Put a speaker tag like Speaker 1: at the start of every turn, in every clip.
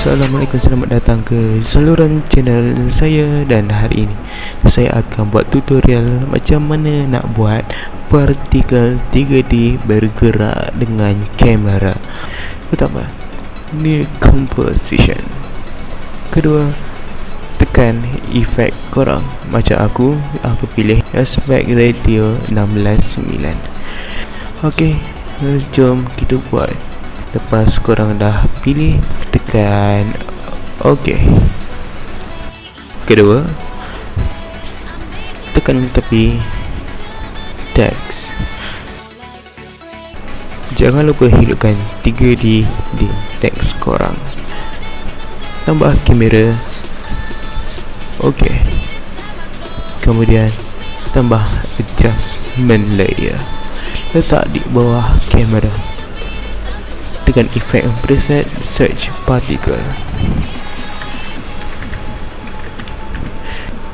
Speaker 1: Assalamualaikum selamat datang ke saluran channel saya dan hari ini saya akan buat tutorial macam mana nak buat partikel 3D bergerak dengan kamera. Pertama new composition. Kedua tekan efek korang. Macam aku aku pilih aspect ratio 16:9 ok jom kita buat. Lepas korang dah pilih Tekan OK Kedua Tekan tepi Text Jangan lupa hidupkan 3D di teks korang. Tambah kamera OK Kemudian Tambah adjustment layer. Letak di bawah kamera. Tekan efek preset search particle.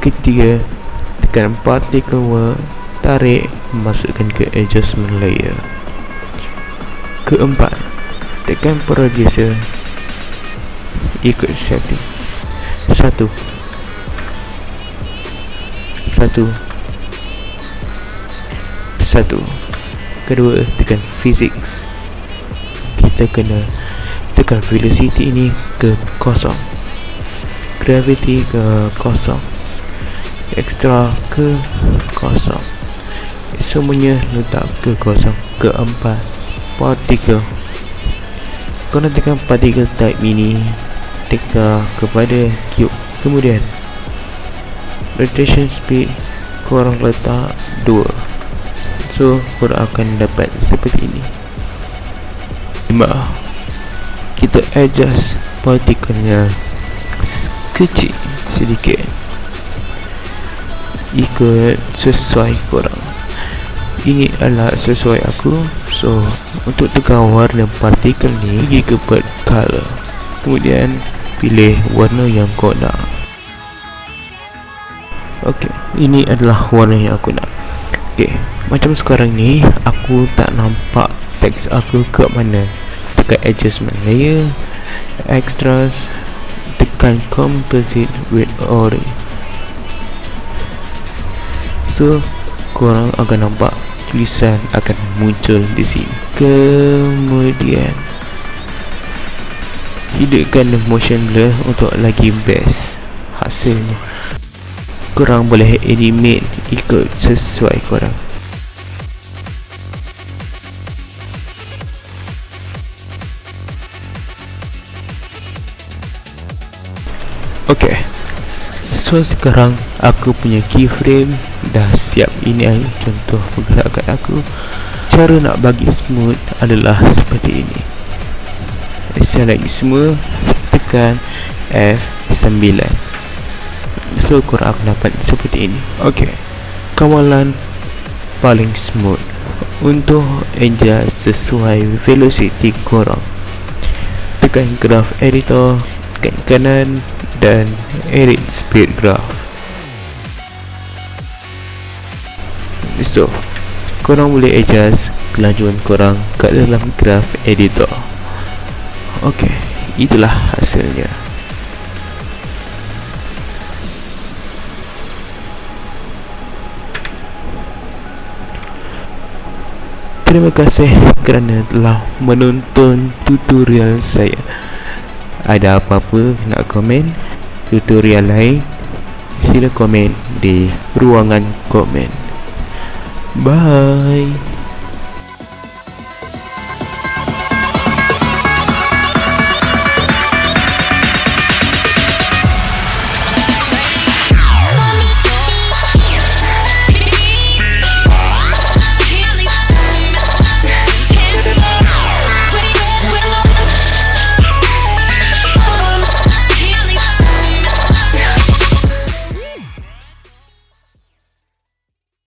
Speaker 1: Ketiga tekan particle work tarik masukkan ke adjustment layer. Keempat tekan producer ikut setting. Satu satu. Satu. Kedua tekan physics. Kita kena tekan velocity ini ke kosong. Gravity ke kosong. Extra ke kosong. Semuanya letak ke kosong. Keempat particle. Kalau tekan particle type ini. Tekan kepada cube. Kemudian rotation speed korang letak 2 so korang akan dapat seperti ini. Lima. Kita adjust partikelnya Kecil sedikit. Ikut sesuai korang Ini adalah sesuai aku. So untuk tekan warna partikel ni Pergi ke color Kemudian pilih warna yang kau nak Ok Ini adalah warna yang aku nak. Ok Macam sekarang ni Aku tak nampak teks aku ke mana. Tekan adjustment layer extras tekan composite with orange. So korang akan nampak tulisan akan muncul di sini. Kemudian hidupkan motion blur untuk lagi best hasilnya korang boleh animate ikut sesuai korang Okey. So sekarang aku punya keyframe dah siap. Ini contoh pergerakan aku. Cara nak bagi smooth adalah seperti ini. Lagi semua tekan F9. Korang akan dapat seperti ini. Okey. Kawalan paling smooth untuk adjust sesuai velocity korang. Tekan graph editor, tekan kanan dan edit speed graph so korang boleh adjust kelajuan korang kat dalam graph editor ok itulah hasilnya Terima kasih kerana telah menonton tutorial saya. Ada apa-apa nak komen? Tutorial lain? Sila komen di ruangan komen. Bye